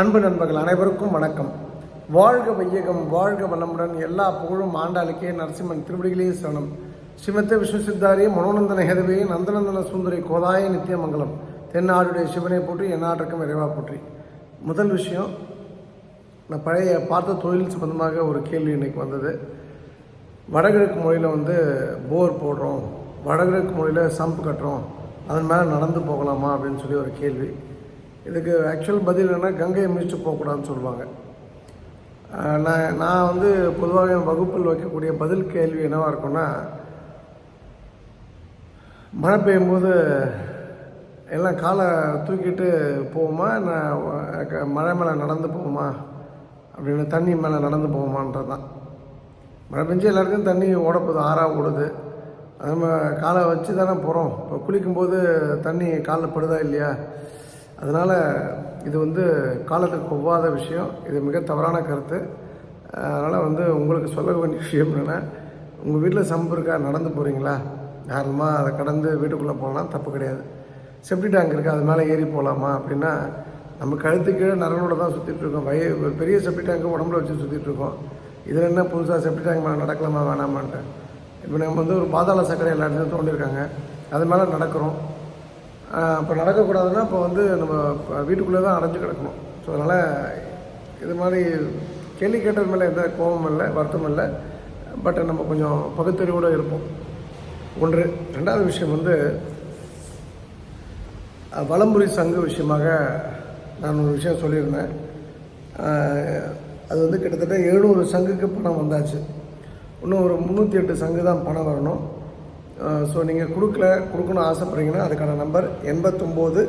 அன்பு நண்பர்கள் அனைவருக்கும் வணக்கம். வாழ்க வையகம் வாழ்க வளமுடன் எல்லா புகழும் ஆண்டாளுக்கே நரசிம்மன் திருவடிகளே சரணம். ஸ்ரீமத்த விஸ்வசித்தாரி மனோநந்தன ஹெதவே நந்தநந்தன சுந்தரி கோதாய நித்தியமங்கலம். தென்னாடுடைய சிவனை போற்றி எந்நாட்டுக்கும் இறைவா போற்றி. முதல் விஷயம் நான் பழைய பார்த்த தொழில் சம்பந்தமாக ஒரு கேள்வி இன்றைக்கி வந்தது. வடகிழக்கு மொழியில் வந்து போர் போடுறோம் வடகிழக்கு மொழியில் சம்ப் கட்டுறோம் அதன் மேலே நடந்து போகலாமா அப்படின்னு சொல்லி ஒரு கேள்வி. இதுக்கு ஆக்சுவல் பதில் என்னன்னா கங்கையை மிதிச்சு போகக்கூடாதுன்னு சொல்லுவாங்க. நான் நான் வந்து பொதுவாக என் வகுப்பில் வைக்கக்கூடிய பதில் கேள்வி என்னவாக இருக்கும்னா மழை பெய்யும்போது எல்லாம் காலை தூக்கிட்டு போவோமா? நான் மழை மேலே நடந்து போவோமா? அப்படின்னு தண்ணி மேலே நடந்து போவோமான்றது தான். மழை பெஞ்சு எல்லாருக்கும் தண்ணி ஓடப்போகுது ஆறாக ஓடுது. அது நம்ம காலை வச்சு தானே போகிறோம் இப்போ குளிக்கும்போது தண்ணி காலில் படுதா இல்லையா? அதனால் இது வந்து காலத்துக்கு ஒவ்வாத விஷயம். இது மிக தவறான கருத்து. அதனால் வந்து உங்களுக்கு சொல்ல வேண்டிய விஷயம் என்னென்னா உங்கள் வீட்டில் சம்பு இருக்கா? நடந்து போகிறீங்களா தாராளமாக அதை கடந்து வீட்டுக்குள்ளே போகலாம். தப்பு கிடையாது. செப்டி டேங்க் இருக்குது அது மேலே ஏறி போகலாமா அப்படின்னா நம்ம கழுத்து கீழே நரனோட தான் சுற்றிட்டுருக்கோம் வய பெரிய செப்டி டேங்க்கு உடம்புல வச்சு சுற்றிட்டுருக்கோம் இதில் என்ன புதுசாக செப்டி டேங்க் மேலே நடக்கலாமா? வேணாமான்ட்டு. இப்போ நம்ம வந்து ஒரு பாதாள சக்கரை எல்லா இடத்துலையும் தோண்டியிருக்காங்க அது மேலே நடக்கிறோம். அப்போ நடக்கக்கூடாதுன்னா இப்போ வந்து நம்ம வீட்டுக்குள்ளே தான் அடைஞ்சு கிடக்கணும். ஸோ அதனால் இது மாதிரி கேள்வி கேட்டது மேலே எந்த கோபமும் இல்லை வருத்தமும் இல்லை. பட் நம்ம கொஞ்சம் பகுத்தறிவோடு இருப்போம். ஒன்று. ரெண்டாவது விஷயம் வந்து அஹ், வலம்புரி சங்கு விஷயமாக நான் ஒரு விஷயம் சொல்லியிருந்தேன். அது வந்து கிட்டத்தட்ட எழுநூறு சங்குக்கு பணம் வந்தாச்சு. இன்னும் ஒரு முந்நூற்றி எட்டு சங்கு தான் பணம் வரணும். ஸோ நீங்கள் கொடுக்கல கொடுக்கணும்னு ஆசைப்பட்றீங்கன்னா அதுக்கான நம்பர் எண்பத்தொம்போது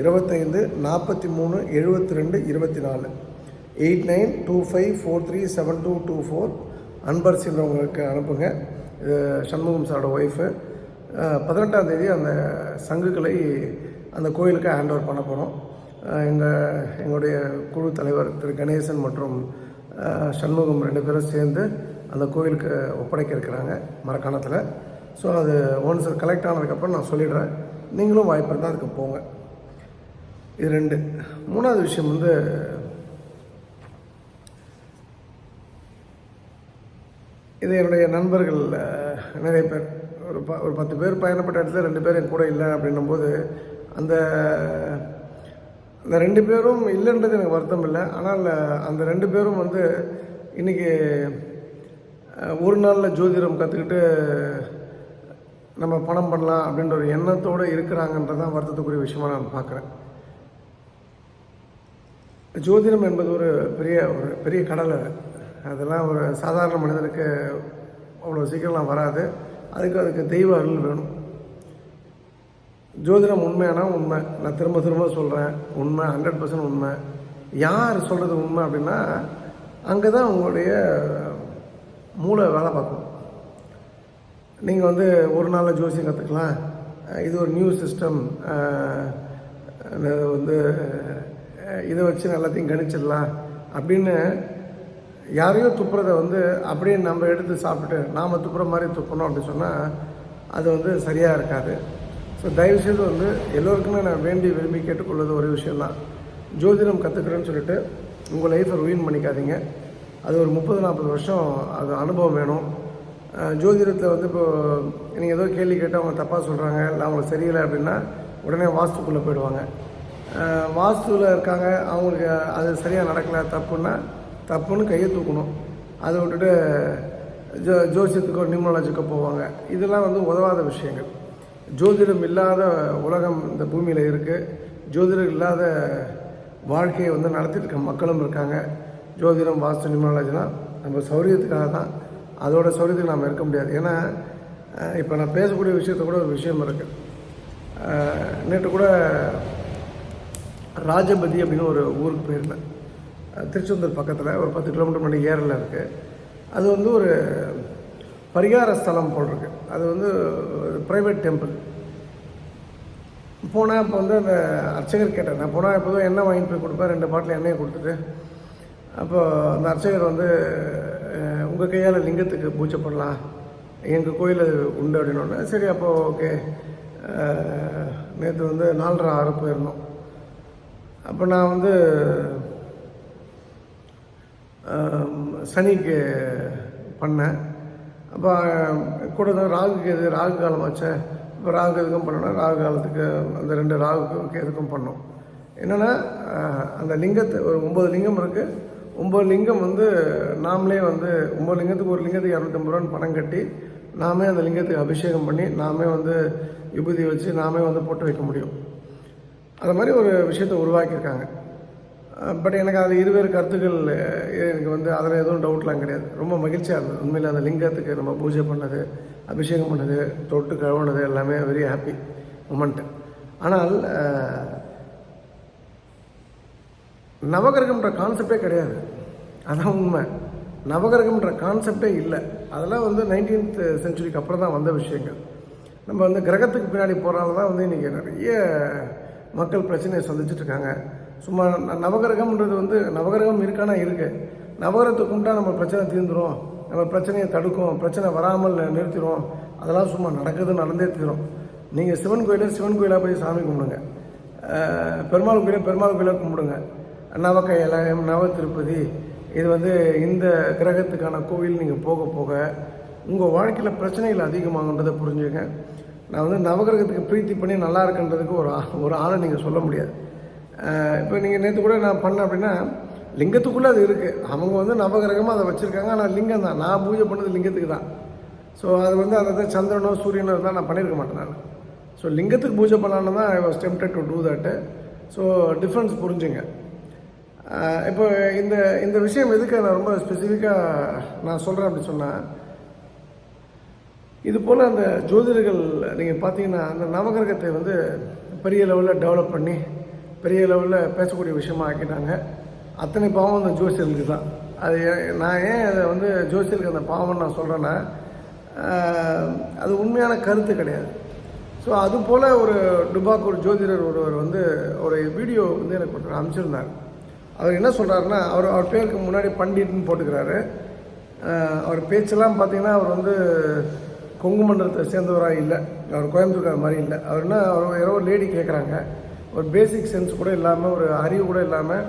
இருபத்தைந்து நாற்பத்தி மூணு எழுபத்தி ரெண்டு இருபத்தி நாலு eight nine two five four three seven two two four. அன்பர் அன்பர்ஸ்ன்றவங்களுக்கு அனுப்புங்க. இது சண்முகம் சாரோட ஒய்ஃபு பதினெட்டாம் தேதி அந்த சங்குகளை அந்த கோயிலுக்கு ஹேண்ட் ஓவர் பண்ண போகிறோம் எங்கள் எங்களுடைய குழு தலைவர் திரு கணேசன் மற்றும் சண்முகம் ரெண்டு பேரும் சேர்ந்து அந்த கோயிலுக்கு ஒப்படைக்க இருக்கிறாங்க. மரக்காணத்தில். ஸோ அது ஒன்ஸ் கலெக்ட் ஆனதுக்கப்புறம் நான் சொல்லிடுறேன். நீங்களும் வாய்ப்பு இருந்தால் அதுக்கு போங்க. இது ரெண்டு. மூணாவது விஷயம் வந்து இது என்னுடைய நண்பர்கள் நிறைய பேர். ஒரு ப ஒரு பத்து பேர் பயணப்பட்ட இடத்துல ரெண்டு பேர் என் கூட இல்லை அப்படின்னும் போது அந்த அந்த ரெண்டு பேரும் இல்லைன்றது எனக்கு வருத்தம் இல்லை. ஆனால் அந்த ரெண்டு பேரும் வந்து இன்றைக்கி ஒரு நாளில் ஜோதிடம் கற்றுக்கிட்டு நம்ம பணம் பண்ணலாம் அப்படின்ற ஒரு எண்ணத்தோடு இருக்கிறாங்கன்றதான் வருத்தத்துக்குரிய விஷயமா நான் பார்க்குறேன். ஜோதிடம் என்பது ஒரு பெரிய ஒரு பெரிய கடல் அது. அதெல்லாம் ஒரு சாதாரண மனிதனுக்கு அவ்வளோ சீக்கிரம்லாம் வராது. அதுக்கு அதுக்கு தெய்வ அருள் வேணும். ஜோதிடம் உண்மையானா உண்மை? நான் திரும்ப திரும்ப சொல்கிறேன் உண்மை ஹண்ட்ரட் பர்சன்ட் உண்மை. யார் சொல்கிறது உண்மை அப்படின்னா அங்கே தான் உங்களுடைய மூளை வேலை பார்க்கும். நீங்கள் வந்து ஒரு நாளில் ஜோசியம் கற்றுக்கலாம் இது ஒரு நியூ சிஸ்டம் வந்து இதை வச்சு எல்லாத்தையும் கணிச்சிடலாம். அப்படின்னு யாரையோ துப்புறத வந்து அப்படியே நம்ம எடுத்து சாப்பிட்டு நாம் துப்புற மாதிரி துப்பணும் அப்படின்னு சொன்னால் அது வந்து சரியாக இருக்காது. ஸோ தயவுசெய்து வந்து எல்லோருக்குமே நான் வேண்டி விரும்பி கேட்டுக்கொள்வது ஒரு விஷயந்தான் ஜோதிடம் கற்றுக்கிறேன்னு சொல்லிட்டு உங்கள் லைஃப்பை ruin பண்ணிக்காதீங்க. அது ஒரு முப்பது நாற்பது வருஷம் அது அனுபவம் வேணும். ஜோதிடத்தில் வந்து இப்போ நீங்கள் ஏதோ கேள்வி கேட்டு அவங்க தப்பாக சொல்கிறாங்க இல்லை அவங்களுக்கு சரியில்லை அப்படின்னா உடனே வாஸ்துக்குள்ளே போயிடுவாங்க. வாஸ்துவில் இருக்காங்க அவங்களுக்கு அது சரியாக நடக்கலை தப்புன்னா தப்புன்னு கையை தூக்கணும். அதை விட்டுட்டு ஜோ ஜோசியத்துக்கோ நியூமராலஜிக்கோ போவாங்க. இதெல்லாம் வந்து உதவாத விஷயங்கள். ஜோதிடம் இல்லாத உலகம் இந்த பூமியில் இருக்குது ஜோதிடம் இல்லாத வாழ்க்கையை வந்து நடத்திட்டு இருக்க மக்களும் இருக்காங்க. ஜோதிடம் வாஸ்து நியூமராலஜிலாம் நம்ம சௌரியத்துக்காக தான் அதோட சௌரியத்துக்கு நாம் இருக்க முடியாது. ஏன்னா இப்போ நான் பேசக்கூடிய விஷயத்த கூட ஒரு விஷயம் இருக்குது நேற்று கூட ராஜபதி அப்படின்னு ஒரு ஊருக்கு போயிருந்தேன். திருச்செந்தூர் பக்கத்தில் ஒரு பத்து கிலோமீட்டர் மணி ஏரில் இருக்குது அது வந்து ஒரு பரிகார ஸ்தலம் போல் அது வந்து ப்ரைவேட் டெம்பிள் போனால் இப்போ வந்து அந்த அர்ச்சகர் கேட்டேன் நான் போனால் எப்போதும் எண்ணெய் வாங்கிட்டு போய் கொடுப்பேன் ரெண்டு பாட்டில் எண்ணெயை கொடுத்துட்டு. அப்போது அந்த அர்ச்சகர் வந்து உங்கள் கையால் லிங்கத்துக்கு பூஜை பண்ணலாம் எங்கள் கோயில் அது உண்டு அப்படின்னோடனே சரி அப்போ ஓகே. நேற்று வந்து நாலரை ஆறு போயிருந்தோம். அப்போ நான் வந்து சனிக்கு பண்ணேன். அப்போ கூட தான் ராகுக்கு எது ராகு காலம் வச்சேன் இப்போ ராகு எதுக்கும் பண்ணோன்னா ராகு காலத்துக்கு அந்த ரெண்டு ராகுக்கு எதுக்கும் பண்ணோம். என்னென்னா அந்த லிங்கத்தை ஒரு ஒம்பது லிங்கம் இருக்குது ஒம்பது லிங்கம் வந்து நாமளே வந்து ஒம்பது லிங்கத்துக்கு ஒரு லிங்கத்துக்கு இரநூத்தம்பது ரூபான்னு பணம் கட்டி நாமே அந்த லிங்கத்துக்கு அபிஷேகம் பண்ணி நாமே வந்து விபூதி வச்சு நாமே வந்து போட்டு வைக்க முடியும். அது மாதிரி ஒரு விஷயத்தை உருவாக்கியிருக்காங்க. பட் எனக்கு அது இருவேறு கருத்துக்கள் எனக்கு வந்து அதில் எதுவும் டவுட்லாம் கிடையாது. ரொம்ப மகிழ்ச்சியாக இருந்தது. உண்மையில் அந்த லிங்கத்துக்கு நம்ம பூஜை பண்ணது அபிஷேகம் பண்ணது தொட்டு கழுவுனது எல்லாமே வெரி ஹாப்பி மூமெண்ட்டு ஆனால் நவகிரகம்ன்ற கான்செப்டே கிடையாது. அதான் உண்மை. நவகிரகம்ன்ற கான்செப்டே இல்லை. அதெல்லாம் வந்து நைன்டீன்த் செஞ்சுரிக்கு அப்புறம் தான் வந்த விஷயங்கள். நம்ம வந்து கிரகத்துக்கு பின்னாடி போகிறனால தான் வந்து இன்றைக்கி நிறைய மக்கள் பிரச்சனையை சந்திச்சிட்ருக்காங்க சும்மா நவகிரகம்ன்றது வந்து நவகிரகம் இருக்கானா இருக்குது நவகிரகத்தை கும்பிட்டா நம்ம பிரச்சனை தீர்ந்துடும் நம்ம பிரச்சனையை தடுக்கும். பிரச்சனை வராமல் நிறுத்திடும் அதெல்லாம் சும்மா நடக்குது நடந்தே தீரும். நீங்கள் சிவன் கோயிலில் சிவன் கோயிலாக போய் சாமி கும்பிடுங்க. பெருமாள் கோயிலில் பெருமாள் கோயிலாக கும்பிடுங்க. நவக்கையலம் நவ திருப்பதி. இது வந்து இந்த கிரகத்துக்கான கோவில் நீங்கள் போக போக உங்கள் வாழ்க்கையில் பிரச்சனைகள் அதிகமாகன்றதை புரிஞ்சுங்க. நான் வந்து நவகிரகத்துக்கு பிரீத்தி பண்ணி நல்லா இருக்குன்றதுக்கு ஒரு ஆ- ஒரு ஆளை நீங்கள் சொல்ல முடியாது. இப்போ நீங்கள் நேற்று கூட நான் பண்ணேன் அப்படின்னா லிங்கத்துக்குள்ளே அது இருக்குது அவங்க வந்து நவகிரகமாக அதை வச்சுருக்காங்க. ஆனால் லிங்கம் தான். நான் பூஜை பண்ணது லிங்கத்துக்கு தான். ஸோ அது வந்து அதை தான் சந்திரனோ சூரியனோ இருந்தால் நான் பண்ணியிருக்க மாட்டேன் நான். ஸோ லிங்கத்துக்கு பூஜை பண்ணலான்னு தான் I was tempted to do that so difference புரிஞ்சுங்க. இப்போ இந்த இந்த விஷயம் எதுக்கு நான் ரொம்ப ஸ்பெசிஃபிக்காக நான் சொல்கிறேன் அப்படி சொன்னால் இது போல் அந்த ஜோதிடர்கள் நீங்கள் பார்த்தீங்கன்னா அந்த நவகிரகத்தை வந்து பெரிய லெவலில் டெவலப் பண்ணி பெரிய லெவலில் பேசக்கூடிய விஷயமா ஆக்கிட்டாங்க. அத்தனை பாவம் அந்த ஜோசியர்களுக்கு தான். அது ஏன்- நான் ஏன் அதை வந்து ஜோசியருக்கு அந்த பாவம்னு நான் சொல்கிறேன்னா அது உண்மையான கருத்து கிடையாது. ஸோ அது போல் ஒரு டுபாக் ஒரு ஜோதிடர் ஒருவர் வந்து ஒரு வீடியோ வந்து எனக்கு ஒருத்தர் அனுப்பிச்சிருந்தார். அவர் என்ன சொல்கிறாருன்னா அவர் அவர் பேருக்கு முன்னாடி பண்டிட்னு போட்டுக்கிறாரு. அவர் பேச்செல்லாம் பார்த்தீங்கன்னா அவர் வந்து கொங்கு மண்டலத்தை சேர்ந்தவராக இல்லை. அவர் கோயம்புத்தூர் மாதிரி இல்லை. அவர் என்ன அவர் யாரோ ஒரு லேடி கேட்குறாங்க ஒரு பேசிக் சென்ஸ் கூட இல்லாமல் ஒரு அறிவு கூட இல்லாமல்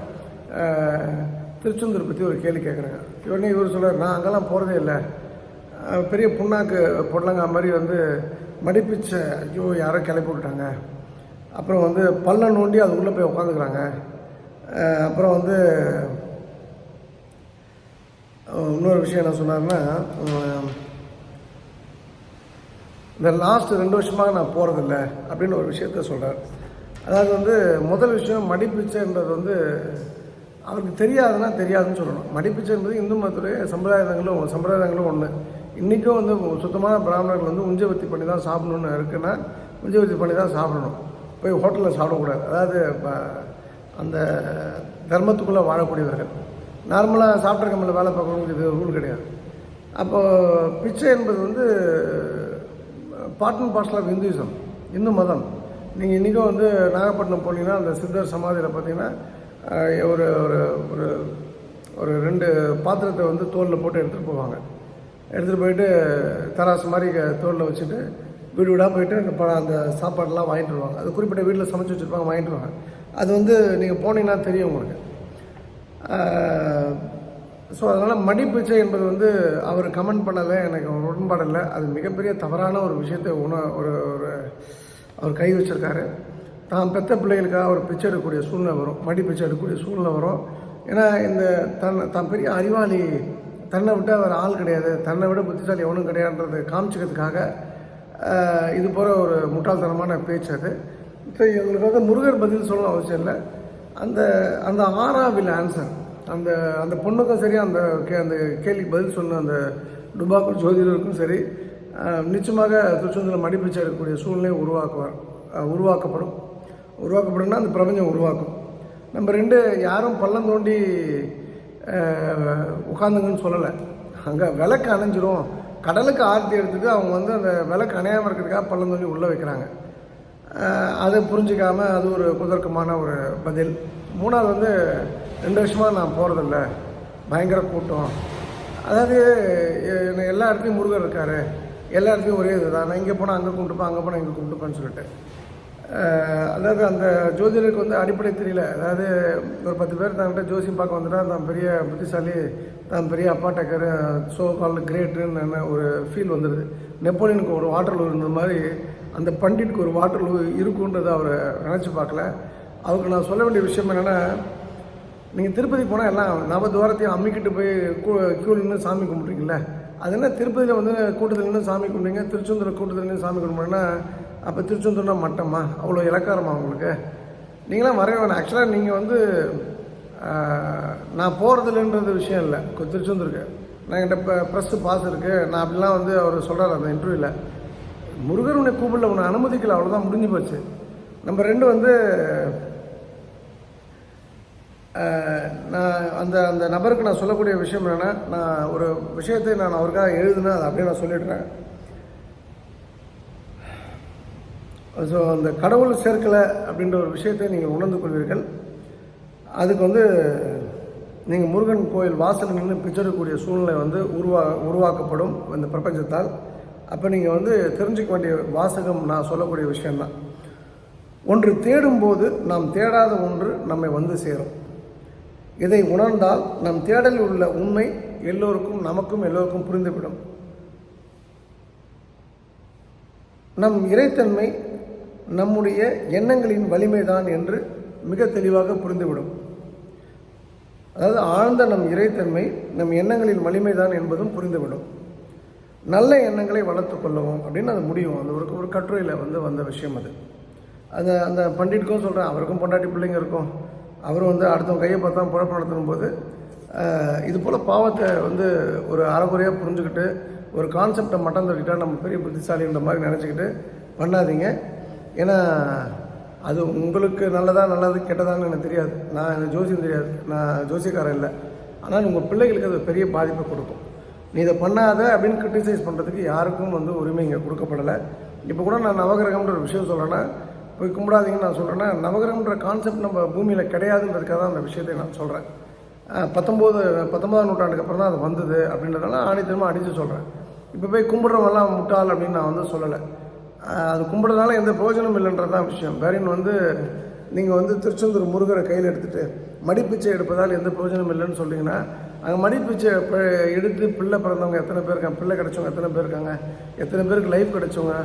திருச்செந்தூர் பற்றி ஒரு கேள்வி கேட்குறாங்க உடனே இவர் சொல்கிறார் நான் அங்கெல்லாம் போகிறதே இல்லை. பெரிய புண்ணாக்கு பொடலங்கா மாதிரி வந்து மடிப்பிச்ச ஐயோ யாரோ கிளப்பி விட்டாங்க அப்புறம் வந்து பள்ளம் நோண்டி அது உள்ளே போய் உட்காந்துக்கிறாங்க அப்புறம் வந்து இன்னொரு விஷயம் என்ன சொன்னார்னா இந்த லாஸ்ட் ரெண்டு வருஷமாக நான் போகிறதில்ல அப்படின்னு ஒரு விஷயத்த சொல்கிறார் அதாவது வந்து முதல் விஷயம் மடிப்பிச்சைன்றது வந்து அவருக்கு தெரியாதுன்னா தெரியாதுன்னு சொல்லணும். மடிப்பிச்சைன்றது இந்து மதத்துடைய சம்பிரதாயங்களும் சம்பிரதாயங்களும் ஒன்று இன்றைக்கும் வந்து சுத்தமான பிராமணர்கள் வந்து உஞ்சவத்தி பண்ணி தான் சாப்பிடணுன்னு இருக்குன்னா உஞ்சவத்தி பண்ணி தான் சாப்பிடணும். போய் ஹோட்டலில் சாப்பிடக்கூடாது. அதாவது இப்போ அந்த தர்மத்துக்குள்ளே வாழக்கூடியவர்கள். நார்மலாக சாப்பிட்ற கம்பெனியில் வேலை பார்க்கணுங்கிறது ரூல் கிடையாது. அப்போது பிச்சை என்பது வந்து part and parcel of Hinduism Hindu மதம். நீங்கள் இன்றைக்கும் வந்து நாகப்பட்டினம் போனீங்கன்னா அந்த சித்தர் சமாதியில் பார்த்தீங்கன்னா ஒரு ஒரு ஒரு ஒரு ரெண்டு பாத்திரத்தை வந்து தோலில் போட்டு எடுத்துகிட்டு போவாங்க. எடுத்துகிட்டு போயிட்டு தராசு மாதிரி தோலில் வச்சுட்டு வீடு வீடாக போயிட்டு அந்த ப அந்த சாப்பாடெல்லாம் வாங்கிட்டு வருவாங்க. அது குறிப்பிட்ட வீட்டில் சமைச்சு வச்சுருப்பாங்க வாங்கிட்டு வருவாங்க. அது வந்து நீங்கள் போனீங்கன்னா தெரியும் உங்களுக்கு. ஸோ அதனால் மடிப்பிச்சை என்பது வந்து அவர் கமெண்ட் பண்ணலை எனக்கு ஒரு உடன்பாடு இல்லை. அது மிகப்பெரிய தவறான ஒரு விஷயத்தை உண ஒரு ஒரு அவர் கை வச்சுருக்காரு. தான் பெத்த பிள்ளைகளுக்காக ஒரு பிச்சை எடுக்கக்கூடிய சூழ்நிலை வரும். மடி பிச்சை எடுக்கக்கூடிய சூழ்நிலை வரும். ஏன்னா இந்த தன் தான் பெரிய அறிவாளி தன்னை விட்டு அவர் ஆள் கிடையாது. தன்னை விட புத்திசாலி எவனும் கிடையாதுன்றதை காமிச்சிக்கிறதுக்காக இது போகிற ஒரு முட்டாள்தனமான பேச்சு அது. இப்போ இவங்களுக்கு வந்து முருகர் பதில் சொல்லணும் அவசியம் இல்லை. அந்த அந்த ஆறாவில் ஆன்சர் அந்த அந்த பொண்ணுக்கும் சரி அந்த கே அந்த கேள்விக்கு பதில் சொன்ன அந்த டுபாக்கூர் ஜோதிடருக்கும் சரி. நிச்சயமாக திருச்செந்தூரில் மடிப்பிச்சை இருக்கக்கூடிய சூழ்நிலை உருவாக்குவார். உருவாக்கப்படும். உருவாக்கப்படும்னா அந்த பிரபஞ்சம் உருவாக்கும். நம்ம ரெண்டு யாரும் பள்ளம் தோண்டி உட்காந்துங்கன்னு சொல்லலை. அங்கே விளக்கு அணைஞ்சிரும். கடலுக்கு ஆர்த்தி எடுத்துட்டு அவங்க வந்து அந்த விளக்கு அணையாமல் இருக்கிறதுக்காக பள்ளம் தோண்டி உள்ளே வைக்கிறாங்க. அதை புரிஞ்சிக்காமல் அது ஒரு குதர்க்கமான ஒரு பதில். மூணாவது வந்து ரெண்டு வருஷமாக நான் போகிறதில்ல பயங்கர கூட்டம். அதாவது என்ன எல்லா இடத்துலையும் முருகர் இருக்கார். எல்லா இடத்துலையும் ஒரே இதுதான். நான் இங்கே போனால் அங்கே கும்பிட்டுப்பேன் அங்கே போனால் இங்கே கும்பிட்டுப்பேன்னு சொல்லிட்டு. அதாவது அந்த ஜோதிடருக்கு வந்து அடிப்படை தெரியல. அதாவது ஒரு பத்து பேர் தாங்கிட்ட ஜோசியம் பார்க்க வந்துட்டா தான் பெரிய புத்திசாலி தான் பெரிய அப்பாட்டக்கர் சோ கால் கிரேட்டுன்னு ஒரு ஃபீல் வந்துடுது நெப்போலியனுக்கு ஒரு வாட்டர் இருந்த மாதிரி அந்த பண்டிட்க்கு ஒரு வாட்டர் இருக்குன்றதை அவரை நினச்சி பார்க்கல. அவருக்கு நான் சொல்ல வேண்டிய விஷயம் என்னென்னா நீங்கள் திருப்பதி போனால் எல்லாம் நவதுவாரத்தையும் அம்மிக்கிட்டு போய் க்யூ நின்று சாமி கும்பிட்றீங்களே அது என்ன திருப்பதியில் வந்து கூட்டத்தில் நின்று சாமி கும்பிடுங்க திருச்செந்தூர் கூட்டத்தில் நின்று சாமி கும்பிடுங்கன்னா அப்போ திருச்செந்தூர்னா மட்டமா? அவ்வளோ இலக்காரமா உங்களுக்கு? நீங்களாம் வரவே வேணாம். ஆக்சுவலாக நீங்கள் வந்து நான் போகிறதில்லைன்றது விஷயம் இல்லை. திருச்செந்தூருக்கு. நான் என்கிட்ட இப்போ ப்ரெஸ்ஸு பாஸ் இருக்குது நான் அப்படிலாம் வந்து அவர் சொல்கிறார் அந்த இன்டர்வியூவில் முருகர் உன்னை கூப்பிடல உன்னை அனுமதிக்கல அவ்வளோதான் முடிஞ்சு போச்சு. நம்ம ரெண்டு வந்து நான் அந்த அந்த நபருக்கு நான் சொல்லக்கூடிய விஷயம் என்னென்னா நான் ஒரு விஷயத்தை நான் அவருக்காக எழுதுனேன் அதை அப்படியே நான் சொல்லிடுறேன். ஸோ அந்த கடவுள் சேர்க்கலை அப்படின்ற ஒரு விஷயத்தை நீங்கள் உணர்ந்து கொள்வீர்கள். அதுக்கு வந்து நீங்கள் முருகன் கோயில் வாசல் நின்று பிச்சரக்கூடிய சூழ்நிலை வந்து உருவா உருவாக்கப்படும் இந்த பிரபஞ்சத்தால். அப்போ நீங்கள் வந்து தெரிஞ்சுக்க வேண்டிய வாசகம் நான் சொல்லக்கூடிய விஷயந்தான் ஒன்று தேடும்போது நாம் தேடாத ஒன்று நம்மை வந்து சேரும். இதை உணர்ந்தால் நம் தேடலில் உள்ள உண்மை எல்லோருக்கும் நமக்கும் எல்லோருக்கும் புரிந்துவிடும். நம் இறைத்தன்மை நம்முடைய எண்ணங்களின் வலிமைதான் என்று மிக தெளிவாக புரிந்துவிடும். அதாவது ஆழ்ந்த நம் இறைத்தன்மை நம் எண்ணங்களின் வலிமைதான் என்பதும் புரிந்துவிடும். நல்ல எண்ணங்களை வளர்த்து கொள்ளவும் அப்படின்னு அது முடியும். அந்த ஒரு ஒரு கட்டுரையில் வந்து வந்த விஷயம் அது. அந்த அந்த பண்டிட்டுக்கும் சொல்கிறேன் அவருக்கும் பொண்டாட்டி பிள்ளைங்க இருக்கும். அவரும் வந்து அடுத்தவங்க கையை பார்த்தா குழப்பம் நடத்தும் போது இது போல் பாவத்தை வந்து ஒரு அறகுறையாக புரிஞ்சுக்கிட்டு ஒரு கான்செப்டை மட்டம் தட்டிட்டா நம்ம பெரிய புத்திசாலின்ற மாதிரி நினச்சிக்கிட்டு பண்ணாதீங்க. ஏன்னா அது உங்களுக்கு நல்லதா நல்லது கெட்டதான்னு எனக்கு தெரியாது. நான் எனக்கு ஜோசியம் தெரியாது. நான் ஜோசியக்காரன் இல்லை. ஆனால் உங்கள் பிள்ளைகளுக்கு அது பெரிய பாதிப்பை கொடுக்கும். நீ இதை பண்ணாத அப்படின்னு கிரிட்டிசைஸ் பண்ணுறதுக்கு யாருக்கும் வந்து உரிமை இங்கே கொடுக்கப்படலை. இப்போ கூட நான் நவகிரகம்ன்ற ஒரு விஷயம் சொல்கிறேன்னா போய் கும்பிடாதீங்கன்னு நான் சொல்கிறேன்னா நவகிரகம்ன்ற கான்செப்ட் நம்ம பூமியில் கிடையாதுன்றதுக்காக தான் அந்த விஷயத்தை நான் சொல்கிறேன் பத்தொம்போது பத்தொன்பதாம் நூற்றாண்டுக்கு அப்புறம் தான் அது வந்தது அப்படின்றதால ஆணித்தனமாக அடித்து சொல்கிறேன் இப்போ போய் கும்பிட்றவங்கலாம் முட்டாள் அப்படின்னு நான் வந்து சொல்லலை. அது கும்பிட்றதுனால எந்த பிரயோஜனம் இல்லைன்றது தான் விஷயம். வேறின் வந்து நீங்கள் வந்து திருச்செந்தூர் முருகரை கையில் எடுத்துகிட்டு மடிப்பிச்சை எடுப்பதால் எந்த பிரயோஜனம் இல்லைன்னு சொல்லிங்கன்னா அங்கே மடிப்பிச்சை இப்போ எடுத்து பிள்ளை பிறந்தவங்க எத்தனை பேர் இருக்காங்க பிள்ளை கிடைச்சவங்க எத்தனை பேர் இருக்காங்க எத்தனை பேருக்கு லைஃப் கிடச்சவங்க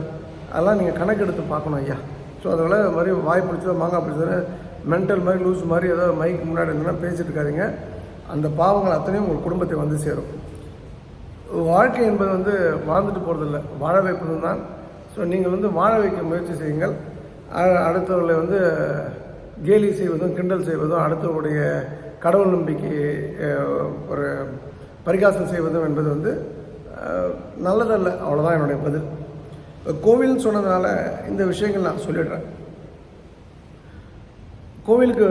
அதெல்லாம் நீங்கள் கணக்கு எடுத்து பார்க்கணும் ஐயா. ஸோ அதனால் இது மாதிரி வாய் பிடிச்சதோ மாங்காய் பிடிச்சதோ மென்டல் மாதிரி லூஸ் மாதிரி ஏதோ மைக்கு முன்னாடி இருந்தால் பேசிட்டு இருக்காதீங்க. அந்த பாவங்கள் அத்தனையும் உங்கள் குடும்பத்தை வந்து சேரும். வாழ்க்கை என்பது வந்து வாழ்ந்துட்டு போகிறதில்ல வாழ வைப்பது தான். ஸோ நீங்கள் வந்து வாழ வைக்க முயற்சி செய்யுங்கள். அடுத்தவர்களை வந்து கேலி செய்வதும் கிண்டல் செய்வதும் அடுத்தவருடைய கடவுள் நம்பிக்கை ஒரு பரிகாசம் செய்வதும் என்பது வந்து நல்லதல்ல. அவ்வளோதான் என்னுடைய பதில். கோவில்னு சொன்னதுனால இந்த விஷயங்கள் நான் சொல்லிடுறேன். கோவிலுக்கு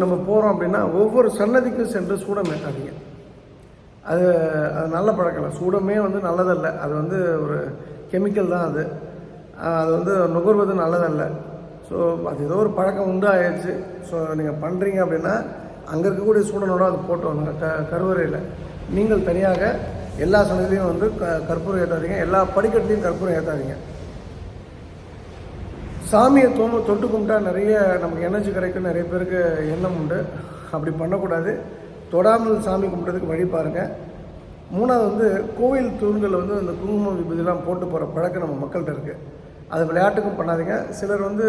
நம்ம போகிறோம் அப்படின்னா ஒவ்வொரு சன்னதிக்கும் சென்று சூடம் ஏற்றாதீங்க. அது அது நல்ல பழக்கம் சூடமே வந்து நல்லதல்ல. அது வந்து ஒரு கெமிக்கல் தான் அது. அது வந்து நுகர்வது நல்லதல்ல. ஸோ அது ஏதோ ஒரு பழக்கம் உண்டு ஆயிடுச்சு ஸோ நீங்கள் பண்ணுறீங்க அப்படின்னா அங்கே இருக்கக்கூடிய சூடனோட அது போட்டு வாங்க க கருவறையில் நீங்கள் தனியாக எல்லா சமயத்திலையும் வந்து க கற்பூரம் ஏற்றாதீங்க எல்லா படிக்கட்டுலையும் கற்பூரம் ஏற்றாதீங்க சாமியை தோம தொட்டு கும்பிட்டா நிறைய நமக்கு எனர்ஜி கிடைக்கும். நிறைய பேருக்கு எண்ணம் உண்டு. அப்படி பண்ணக்கூடாது. தொடாமல் சாமி கும்பிட்றதுக்கு வழி பாருங்கள் மூணாவது வந்து கோவில் தூண்களில் வந்து அந்த குங்குமம் விபதிலாம் போட்டு போகிற பழக்கம் நம்ம மக்கள்கிட்ட இருக்குது அது விளையாட்டுக்கும் பண்ணாதீங்க. சிலர் வந்து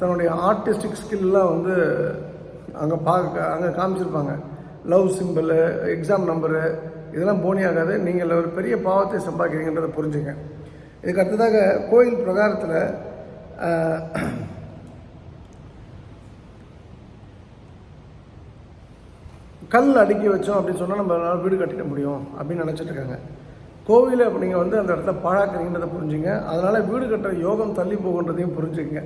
தன்னுடைய ஆர்டிஸ்டிக் ஸ்கில்லாம் வந்து அங்கே பார்க்க அங்கே காமிச்சிருப்பாங்க. லவ் சிம்பிள் எக்ஸாம் நம்பரு இதெல்லாம் போனியாகாது ஆகாது. நீங்கள் ஒரு பெரிய பாவத்தை சம்பாதிக்கிறீங்கன்றதை புரிஞ்சுங்க. இதுக்கு அடுத்ததாக கோயில் பிரகாரத்தில் கல் அடுக்கி வச்சோம் அப்படின்னு சொன்னால் நம்மளால் வீடு கட்டிட முடியும் அப்படின்னு நினச்சிட்டு இருக்காங்க. கோவிலை நீங்கள் வந்து அந்த இடத்துல பாழாக்குறீங்கன்றதை புரிஞ்சுங்க. அதனால் வீடு கட்டுற யோகம் தள்ளி போகுன்றதையும் புரிஞ்சுங்க.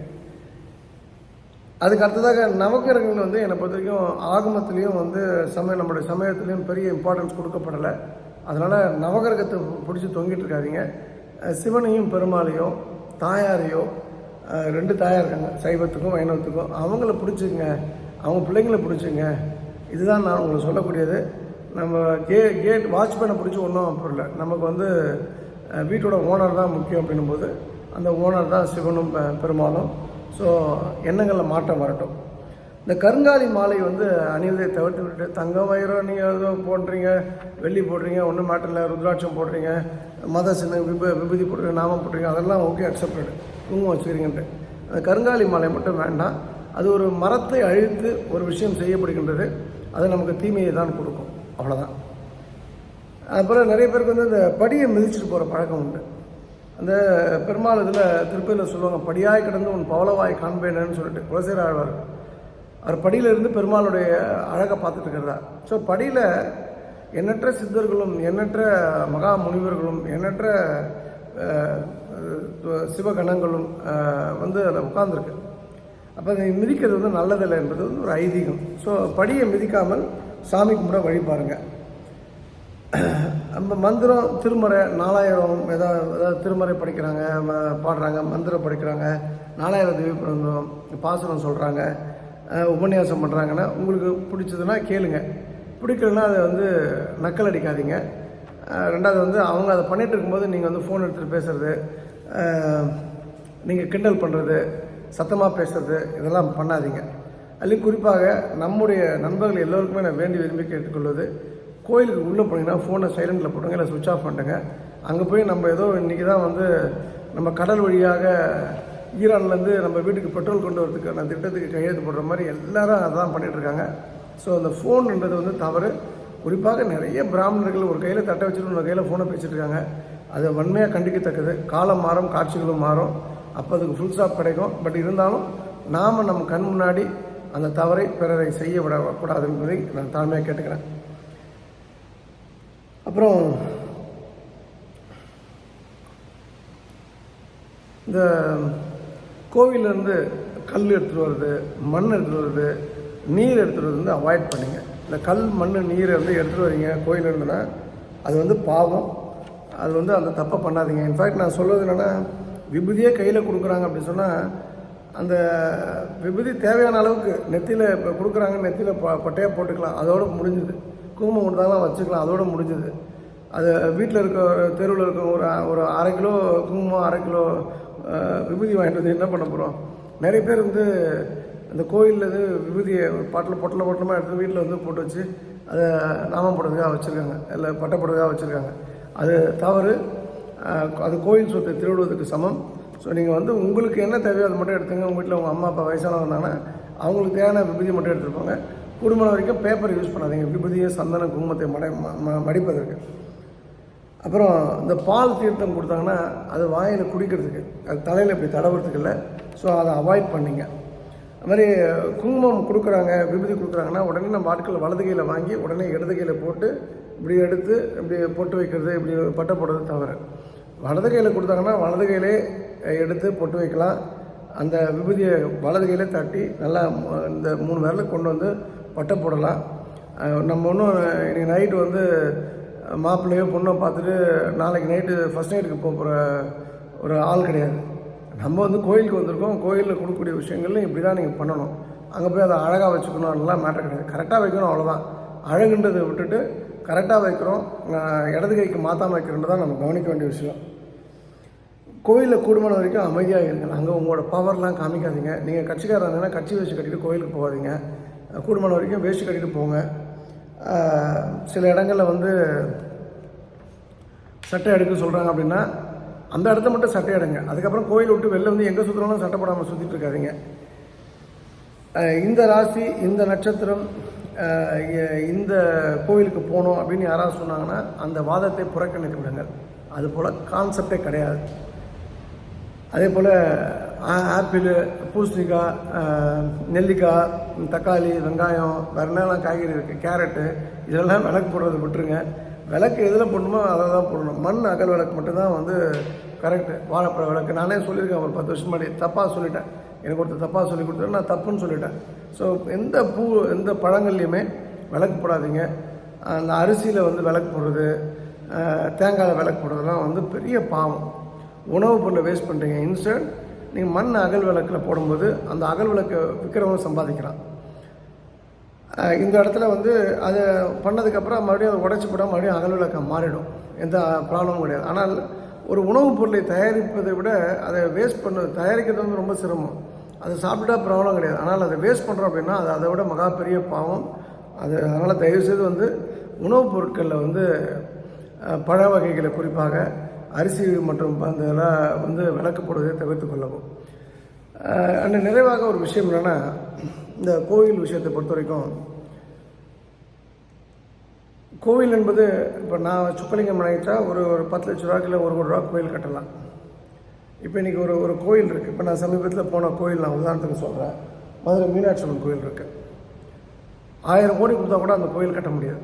அதுக்கு அடுத்ததாக நவக்கிரகங்கள் வந்து என்னை பொறுத்த வரைக்கும் ஆகமத்துலேயும் வந்து சமய நம்மளுடைய சமயத்துலேயும் பெரிய இம்பார்ட்டன்ஸ் கொடுக்கப்படலை. அதனால் நவகிரகத்தை பிடிச்சி தொங்கிட்டு இருக்காதீங்க. சிவனையும் பெருமாளையும் தாயாரையோ ரெண்டு தாயார் இருக்காங்க சைவத்துக்கும் வைணவத்துக்கும். அவங்கள பிடிச்சிங்க. அவங்க பிள்ளைங்களை பிடிச்சிங்க. இதுதான் நான் உங்களுக்கு சொல்லக்கூடியது. நம்ம கே கேட் வாட்ச்மேனை பிடிச்சி ஒன்றும் அப்புறம் இல்லை. நமக்கு வந்து வீட்டோட ஓனர் தான் முக்கியம் அப்படின்னும் போது அந்த ஓனர் தான் சிவனும் பெ- பெருமாளும். ஸோ எண்ணங்களில் மாற்றம் வரட்டும். இந்த கருங்காலி மாலை வந்து அணிவதை தவிர்த்து விட்டு தங்கம் வயிறோ நீங்கள் ஏதோ போடுறீங்க வெள்ளி போடுறீங்க ஒன்றும் மாட்டில் ருத்ராட்சம் போடுறீங்க மத சின்ன விப விபூதி போடுறீங்க நாமம் போடுறீங்க அதெல்லாம் ஓகே அக்செப்டடு குங்குமம் வச்சுக்கிறீங்கன்ட்டு. அந்த கருங்காலி மாலை மட்டும் வேண்டாம். அது ஒரு மரத்தை அழித்து ஒரு விஷயம் செய்யப்படுகின்றது. அது நமக்கு தீமையை தான் கொடுக்கும். அவ்வளோதான் அப்புறம் நிறைய பேருக்கு வந்து இந்த படியை மிதிச்சுட்டு போகிற பழக்கம் உண்டு. அந்த பெருமாள் இதில் திருப்பதியில் சொல்லுவாங்க படியாய் கிடந்து உன் பவளவாய் காண்பேனேன்னு சொல்லிட்டு குலசேர ஆழ்வார். அவர் படியிலிருந்து பெருமாளுடைய அழகை பார்த்துட்டு இருக்கிறதா ஸோ படியில் எண்ணற்ற சித்தர்களும் எண்ணற்ற மகா முனிவர்களும் எண்ணற்ற சிவகணங்களும் வந்து அதில் உட்காந்துருக்கு அப்போ அதை மிதிக்கிறது வந்து நல்லதில்லை என்பது வந்து ஒரு ஐதீகம். ஸோ படியை மிதிக்காமல் சாமி கும்பிட வழி பாருங்கள் நம்ம மந்திரம் திருமறை நாலாயிரம் ஏதாவது ஏதாவது திருமறை படிக்கிறாங்க ம- பாடுறாங்க மந்திரம் படிக்கிறாங்க நாலாயிரம் தேவி பிறந்தோம் பாசுரம் சொல்கிறாங்க உபன்யாசம் பண்ணுறாங்கன்னா உங்களுக்கு பிடிச்சதுன்னா கேளுங்க. பிடிக்கலன்னா அதை வந்து நக்கல் அடிக்காதீங்க. ரெண்டாவது வந்து அவங்க அதை பண்ணிகிட்டு இருக்கும்போது நீங்கள் வந்து ஃபோன் எடுத்துகிட்டு பேசுறது நீங்கள் கிண்டல் பண்ணுறது சத்தமாக பேசுறது இதெல்லாம் பண்ணாதீங்க. அதுலேயும் குறிப்பாக நம்முடைய நண்பர்கள் எல்லோருக்குமே நான் வேண்டி விரும்பி கேட்டுக்கொள்வது கோயிலுக்கு உள்ளே போனீங்கன்னா ஃபோனை சைலண்டில் போட்டுங்க இல்லை சுவிட்ச் ஆஃப் பண்ணிட்டுங்க அங்கே போய் நம்ம ஏதோ இன்றைக்கி தான் வந்து நம்ம கடல் வழியாக ஈரான்லேருந்து நம்ம வீட்டுக்கு பெட்ரோல் கொண்டு வரதுக்கான திட்டத்துக்கு கையெழுத்து போடுற மாதிரி எல்லாரும் அதான் பண்ணிட்டு இருக்காங்க ஸோ அந்த ஃபோன்ன்றது வந்து தவறு. குறிப்பாக நிறைய பிராமணர்கள் ஒரு கையில் தட்டை வச்சுட்டு இன்னொரு கையில் ஃபோனை பேசிட்டு அதை அது வன்மையாக கண்டிக்கத்தக்கது. காலம் மாறும் காட்சிகளும் மாறும். அப்போ அதுக்கு ஃபுல் ஸ்டாப் கிடைக்கும். பட் இருந்தாலும் நாம் நம்ம கண் முன்னாடி அந்த தவறை பிறரை செய்ய விடக்கூடாது என்பதை நான் தாழ்மையாக கேட்டுக்கிறேன். அப்புறம் இந்த கோவிலேருந்து கல் எடுத்துகிட்டு வர்றது மண் எடுத்துகிட்டு வருது நீர் எடுத்துகிட்டு வந்து அவாய்ட் பண்ணுங்க. இந்த கல் மண் நீரை வந்து எடுத்துகிட்டு வரீங்க கோயில் இருந்ததுன்னா அது வந்து பாவம். அது வந்து அந்த தப்பை பண்ணாதீங்க. இன்ஃபேக்ட் நான் சொல்கிறது என்னென்னா விபூதியே கையில் கொடுக்குறாங்க அப்படின்னு சொன்னால் அந்த விபூதி தேவையான அளவுக்கு நெத்தியில் இப்போ கொடுக்குறாங்க நெத்தியில் ப பட்டையாக போட்டுக்கலாம். அதோட முடிஞ்சுது. குங்குமம் கொடுத்தாலும் வச்சுக்கலாம். அதோடு முடிஞ்சுது. அது வீட்டில் இருக்க தெருவில் இருக்க ஒரு ஒரு அரை கிலோ குங்குமம் அரை கிலோ விபூதி வாங்கிட்டு வந்து என்ன பண்ண போகிறோம் நிறைய பேர் வந்து அந்த கோயிலில் இது விபூதியை பாட்டில் பொட்டலை பொட்டலமாக எடுத்து வீட்டில் வந்து போட்டு வச்சு அதை நாமம் போடுறதுக்காக வச்சுருக்காங்க. இல்லை பட்டை போடுறதுக்காக வச்சுருக்காங்க. அது தவறு. அது கோயில் சொத்தை திருவிடுவதற்கு சமம். ஸோ நீங்கள் வந்து உங்களுக்கு என்ன தேவையோ அதை மட்டும் எடுத்துங்க. உங்கள் வீட்டில் உங்கள் அம்மா அப்பா வயசானவங்க இருந்தாங்கன்னா அவங்களுக்கு தேவையான விபூதி மட்டும் எடுத்துருப்பாங்க குடும்பம் வரைக்கும் பேப்பர் யூஸ் பண்ணாதீங்க. விபூதியை சந்தன குங்குமத்தை மடை ம- ம- மடிப்பதற்கு. அப்புறம் இந்த பால் தீர்த்தம் கொடுத்தாங்கன்னா அது வாயில் குடிக்கிறதுக்கு அது தலையில் இப்படி தடவுறதுக்கு இல்லை. ஸோ அதை அவாய்ட் பண்ணிங்க. அது மாதிரி குங்குமம் கொடுக்குறாங்க விபூதி கொடுக்குறாங்கன்னா உடனே நம்ம ஆட்கள் வலது கையில் வாங்கி உடனே இடது கையில் போட்டு இப்படி எடுத்து இப்படி பொட்டு வைக்கிறது இப்படி பட்டை போடுறது தவிர. வலது கையில் கொடுத்தாங்கன்னா வலது கையிலே எடுத்து பொட்டு வைக்கலாம். அந்த விபூதியை வலது தட்டி நல்லா இந்த மூணு விரலுக்கு கொண்டு வந்து பட்டை போடலாம். நம்ம ஒன்றும் இன்றைக்கி நைட்டு வந்து மாப்பிள்ளையோ பொண்ணோ பார்த்துட்டு நாளைக்கு நைட்டு ஃபஸ்ட் நைட்டுக்கு போக போகிற ஒரு ஆள் கிடையாது. நம்ம வந்து கோயிலுக்கு வந்திருக்கோம். கோயிலில் கொடுக்கக்கூடிய விஷயங்கள்லாம் இப்படி தான் நீங்கள் பண்ணணும். அங்கே போய் அதை அழகாக வச்சுக்கணும்லாம் மேட்டர் கிடையாது. கரெக்டாக வைக்கணும் அவ்வளோதான் அழகுன்றதை விட்டுட்டு கரெக்டாக வைக்கிறோம். இடது கைக்கு மாற்றாமல் வைக்கிறோன்றது தான் நம்ம கவனிக்க வேண்டிய விஷயம். கோயிலில் கூடுமான வரைக்கும் அமைதியாக இருங்க அங்கே உங்களோட பவர்லாம் காமிக்காதீங்க. நீங்கள் கட்சிக்காரர் இருந்தீங்கன்னா கட்சி வேஷ்டி கட்டிட்டு கோயிலுக்கு போகாதீங்க. கூடுமான வரைக்கும் வேஷ்டி கட்டிட்டு போங்க. சில இடங்களில் வந்து சட்டை எடுக்க சொல்கிறாங்க அப்படின்னா அந்த இடத்த மட்டும் சட்டை எடுங்க. அதுக்கப்புறம் கோயில் விட்டு வெளில வந்து எங்கே சுற்றுறாலும் சட்டை போடாமல் சுற்றிட்டு இருக்காதிங்க. இந்த ராசி இந்த நட்சத்திரம் இந்த கோவிலுக்கு போகணும் அப்படின்னு யாராவது சொன்னாங்கன்னா அந்த வாதத்தை புறக்கணித்து விடுங்கள். அது போல் கான்செப்டே கிடையாது. அதே போல் ஆப்பிள் பூசணிக்காய் நெல்லிக்காய் தக்காளி வெங்காயம் வேறு என்னெல்லாம் காய்கறி இருக்குது கேரட்டு இதெல்லாம் விளக்கு போடுறதை விட்டுருங்க. விளக்கு எதில் போடணுமோ அதை தான் போடணும். மண் அகல் விளக்கு மட்டும்தான் வந்து கரெக்டு வாழைப்பழ விளக்கு. நானே சொல்லியிருக்கேன் ஒரு பத்து வருஷம் முன்னாடி. தப்பாக சொல்லிட்டேன். எனக்கு ஒருத்தர் தப்பாக சொல்லி கொடுத்தாரு நான் தப்புன்னு சொல்லிட்டேன். ஸோ எந்த பூ எந்த பழங்கள்லையுமே விளக்கு போடாதீங்க. அந்த அரிசியில் வந்து விளக்கு போடுறது தேங்காயில் விளக்கு போடுறதுலாம் வந்து பெரிய பாவம். உணவு பொருளை வேஸ்ட் பண்ணுறீங்க இன்ஸ்டன்ட் நீங்கள் மண் அகல் விளக்கில் போடும்போது அந்த அகல் விளக்கை விற்கிறவங்க சம்பாதிக்கிறான். இந்த இடத்துல வந்து அதை பண்ணதுக்கப்புறம் மறுபடியும் அதை உடச்சி போட்டால் மறுபடியும் அகல் விளக்கா மாறிடும். எந்த ப்ராப்ளமும் கிடையாது. ஆனால் ஒரு உணவுப் பொருளை தயாரிப்பதை விட அதை வேஸ்ட் பண்ண தயாரிக்கிறது வந்து ரொம்ப சிரமம். அதை சாப்பிட்டா ப்ராப்ளம் கிடையாது. ஆனால் அதை வேஸ்ட் பண்ணுறோம் அப்படின்னா அது அதை விட மகா பெரிய பாவம். அது அதனால் தயவுசெய்து வந்து உணவுப் பொருட்களில் வந்து பழ வகைகளை குறிப்பாக அரிசி மற்றும் அந்த இதெல்லாம் வந்து போடுவதை தவிர்த்து கொள்ளவும். அண்ட் நிறைவாக ஒரு விஷயம் என்னென்னா இந்த கோவில் விஷயத்தை பொறுத்த வரைக்கும் கோவில் என்பது இப்போ நான் சுக்கலிங்கம் நினைச்சா ஒரு ஒரு பத்து லட்ச ரூபாய்க்கு இல்லை ஒரு கோடி ரூபா கோயில் கட்டலாம். இப்போ இன்றைக்கி ஒரு ஒரு கோயில் இருக்குது இப்போ நான் சமீபத்தில் போன கோயில் நான் உதாரணத்துக்கு சொல்கிறேன் மதுரை மீனாட்சி அம்மன் கோயில் இருக்குது ஆயிரம் கோடி கொடுத்தா கூட அந்த கோயில் கட்ட முடியாது.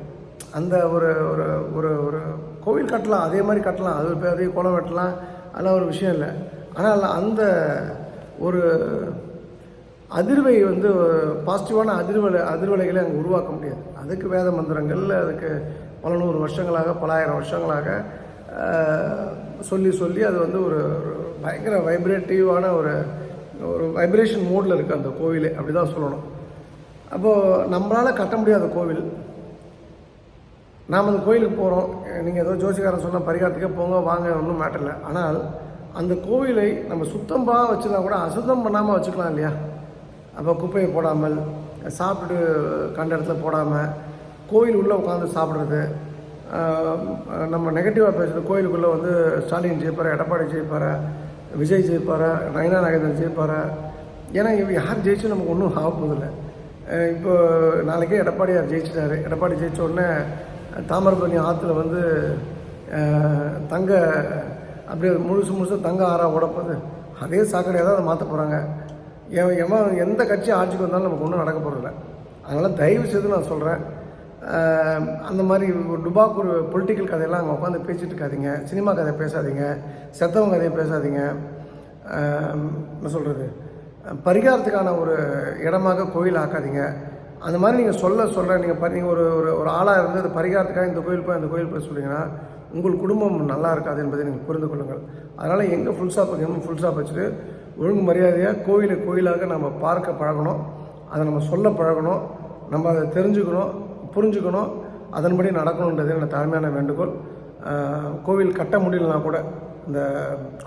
அந்த ஒரு ஒரு ஒரு ஒரு கோவில் கட்டலாம் அதே மாதிரி கட்டலாம் அது பெரிய குளம் வெட்டலாம் அதெல்லாம் ஒரு விஷயம் இல்லை. ஆனால் அந்த ஒரு அதிர்வை வந்து பாசிட்டிவான அதிர்வலை அதிர்வலைகளை அங்கே உருவாக்க முடியாது. அதுக்கு வேத மந்திரங்கள் அதுக்கு பல நூறு வருஷங்களாக பல ஆயிரம் வருஷங்களாக சொல்லி சொல்லி அது வந்து ஒரு ஒரு பயங்கர வைப்ரேட்டிவான ஒரு ஒரு வைப்ரேஷன் மோடில் இருக்குது அந்த கோவிலே அப்படி தான் சொல்லணும். அப்போது நம்மளால் கட்ட முடியாத கோவில் நாம் அந்த கோயிலுக்கு போகிறோம் நீங்கள் ஏதோ ஜோசிக்காரன் சொன்ன பரிகாரத்துக்கே போங்க வாங்க ஒன்றும் மேட்டர் இல்லை. ஆனால் அந்த கோவிலை நம்ம சுத்தமாக வச்சுருந்தா கூட அசுத்தம் பண்ணாமல் வச்சுக்கலாம் இல்லையா? அப்போ குப்பையை போடாமல் சாப்பிட்டு கண்ட இடத்துல போடாமல் கோயில் உள்ளே உட்காந்து சாப்பிட்றது நம்ம நெகட்டிவாக பேசுகிறது கோயிலுக்குள்ளே வந்து ஸ்டாலின் ஜெயிப்பார் எடப்பாடி ஜெயிப்பார் விஜய் ஜெயிப்பார் நயனா நாகேந்திரன் ஜெயிப்பார். ஏன்னா இவ யார் ஜெயிச்சும் நமக்கு ஒன்றும் ஆக போதில்லை இப்போ நாளைக்கே எடப்பாடியார் ஜெயிச்சிட்டாரு. எடப்பாடி ஜெயிச்ச உடனே தாமிரபரணி ஆற்றுல வந்து தங்க அப்படியே முழுசு முழுசு தங்க ஆறா உடப்பது அதே சாக்கடையாக தான் அதை மாற்ற போகிறாங்க எவன் எவன் எந்த கட்சி ஆட்சிக்கு வந்தாலும் நமக்கு ஒன்றும் நடக்க போகிறதில்ல அதனால் தயவு செய்து நான் சொல்கிறேன் அந்த மாதிரி ஒரு டுபாக் ஒரு பொலிட்டிக்கல் கதையெல்லாம் அங்கே உட்காந்து பேசிட்டு இருக்காதீங்க. சினிமா கதை பேசாதீங்க. செத்தவங்க கதையை பேசாதீங்க. என்ன சொல்கிறது பரிகாரத்துக்கான ஒரு இடமாக கோயில் ஆக்காதீங்க. அந்த மாதிரி நீங்கள் சொல்ல சொல்கிறேன் நீங்கள் பரி நீங்கள் ஒரு ஒரு ஒரு ஆளாக இருந்து அது பரிகாரத்துக்காக இந்த கோயில் போய் அந்த கோயில் போய் சொல்லிங்கன்னா உங்கள் குடும்பம் நல்லா இருக்காது என்பதை நீங்கள் புரிந்து கொள்ளுங்கள். அதனால் எங்கே ஃபுல் ஸ்டாப் வைக்கணும் ஃபுல் ஸ்டாப் வச்சுட்டு ஒழுங்கு மரியாதையாக கோயிலை கோயிலாக நம்ம பார்க்க பழகணும். அதை நம்ம சொல்ல பழகணும். நம்ம அதை தெரிஞ்சுக்கணும் புரிஞ்சுக்கணும். அதன்படி நடக்கணுன்றது என்னோட தாழ்மையான வேண்டுகோள். கோவில் கட்ட முடியலனா கூட இந்த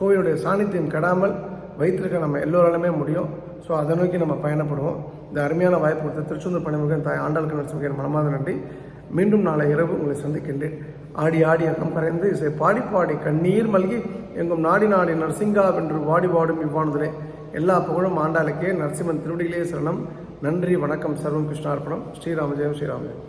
கோவிலுடைய சாநித்தியம் கெடாமல் வைத்திருக்க நம்ம எல்லோராலுமே முடியும். ஸோ அதை நோக்கி நம்ம பயணப்படுவோம். இந்த அருமையான வாய்ப்பு கொடுத்த திருச்செந்தூர் பணிமுகன் தாய் ஆண்டாள் நரசிம்மகன் மனமாத நன்றி. மீண்டும் நாளை இரவு உங்களை சந்திக்கின்றேன். ஆடி ஆடி அக்கம் கரைந்து இசை பாடி பாடி கண்ணீர் மல்கி எங்கும் நாடி நாடி நரசிங்கா வென்று வாடி வாடும் இவ்வாணுதலே எல்லா புகழும் ஆண்டாளுக்கே. நரசிம்மன் திருவடிகளே சரணம். நன்றி வணக்கம். சர்வம் கிருஷ்ணார்ப்பணம். ஸ்ரீராமஜெயம் ஸ்ரீராமஜெயம்